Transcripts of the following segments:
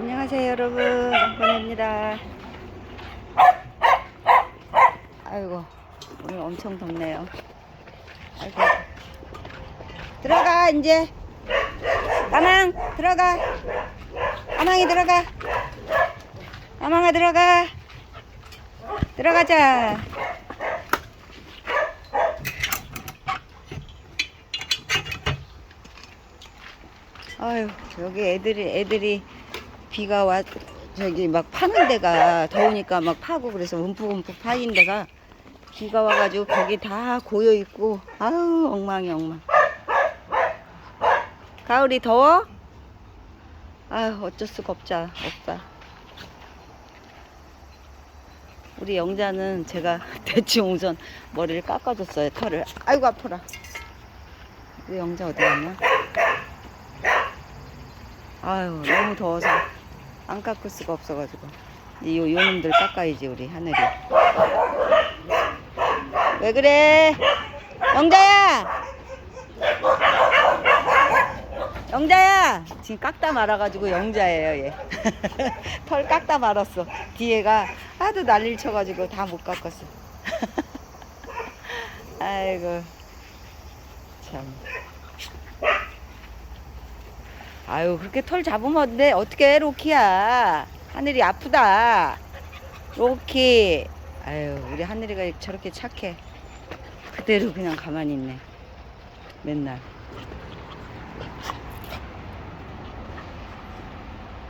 안녕하세요 여러분. 멍건입니다. 아이고 오늘 엄청 덥네요. 아이고. 들어가 이제. 까망 들어가. 까망이 들어가. 까망아 들어가. 들어가자. 아유 여기 애들이 애들이 비가 와 저기 막 파는 데가 더우니까 막 파고 그래서 움푹움푹 파인 데가 비가 와가지고 거기 다 고여 있고 아유 엉망이 엉망. 가을이 더워? 아유 어쩔 수가 없자 없다. 우리 영자는 제가 대충 우선 머리를 깎아줬어요 털을. 아이고 아파라. 우리 영자 어디 갔냐 아유 너무 더워서 안 깎을 수가 없어가지고. 요 요놈들 깎아야지 우리 하늘이. 왜 그래? 영자야! 영자야! 지금 깎다 말아가지고 영자예요 얘. 털 깎다 말았어. 뒤에가 하도 난리를 쳐가지고 다 못 깎았어. 아이고. 참 아유 그렇게 털 잡으면 어때? 어떻게 로키야? 하늘이 아프다. 로키. 아유 우리 하늘이가 저렇게 착해. 그대로 그냥 가만히 있네. 맨날.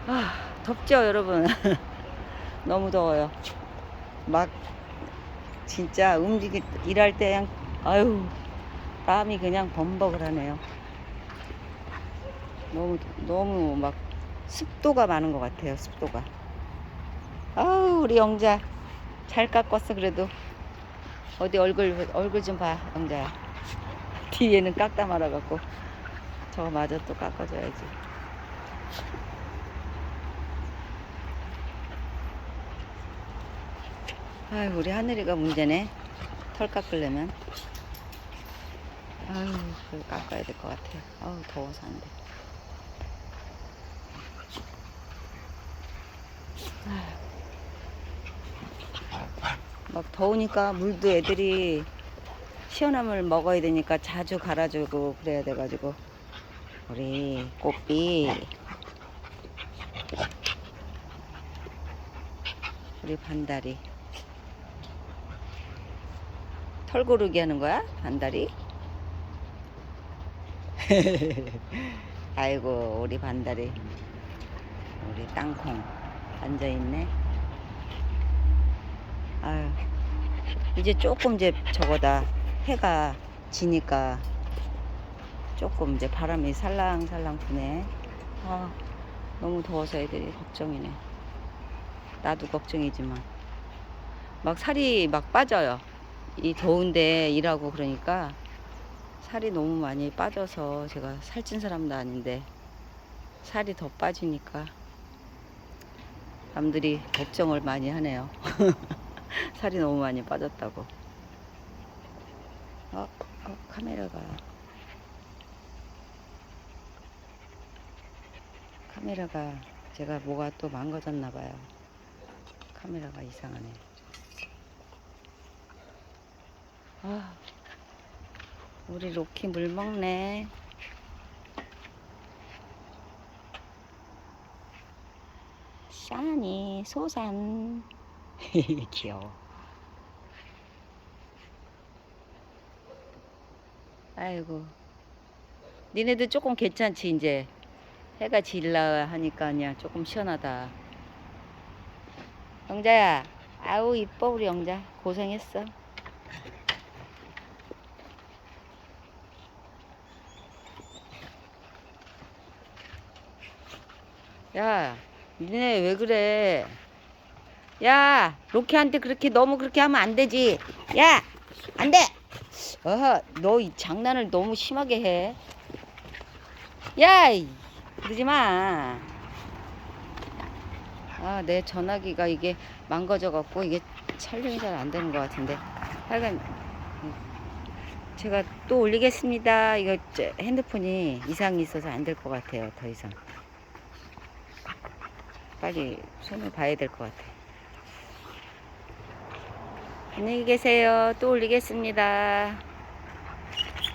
아 덥죠 여러분? 너무 더워요. 막 진짜 움직이 일할 때 그냥 아유 땀이 그냥 범벅을 하네요 너무 너무 막 습도가 많은 것 같아요 습도가. 아우 우리 영자. 잘 깎았어 그래도. 어디 얼굴 얼굴 좀 봐 영자야 뒤에는 깎다 말아 갖고. 저거 마저 또 깎아줘야지. 아유 우리 하늘이가 문제네. 털 깎으려면. 아유 그걸 깎아야 될 것 같아요. 아우 더워서 안 돼 막 더우니까 물도 애들이 시원한 물 먹어야 되니까 자주 갈아주고 그래야 돼가지고. 우리 꽃비. 우리 반다리. 털 고르기 하는 거야 반다리? 아이고 우리 반다리. 우리 땅콩 앉아있네. 아유 이제 조금 이제 저거다. 해가 지니까 조금 이제 바람이 살랑살랑 부네. 아 너무 더워서 애들이 걱정이네. 나도 걱정이지만. 막 살이 막 빠져요. 이 더운데 일하고 그러니까 살이 너무 많이 빠져서 제가 살찐 사람도 아닌데 살이 더 빠지니까 남들이 걱정을 많이 하네요. 살이 너무 많이 빠졌다고. 어, 어, 카메라가. 카메라가 제가 뭐가 또 망가졌나 봐요. 카메라가 이상하네. 아, 우리 로키 물 먹네. 샤니 소산. 귀여워. 아이고. 니네들 조금 괜찮지 이제? 해가 질라 하니까 그냥 조금 시원하다. 영자야 아우 이뻐 우리 영자. 고생했어. 야 니네 왜 그래? 야, 로키한테 그렇게 너무 그렇게 하면 안 되지. 야, 안 돼. 어허, 너이 장난을 너무 심하게 해. 야, 이, 그러지 마. 아, 내 전화기가 이게 망가져 갖고 이게 촬영이 잘 안 되는 것 같은데. 하여간 제가 또 올리겠습니다. 이거 저 핸드폰이 이상이 있어서 안 될 것 같아요. 더 이상. 빨리 손을 봐야 될 것 같아. 안녕히 계세요. 또 올리겠습니다.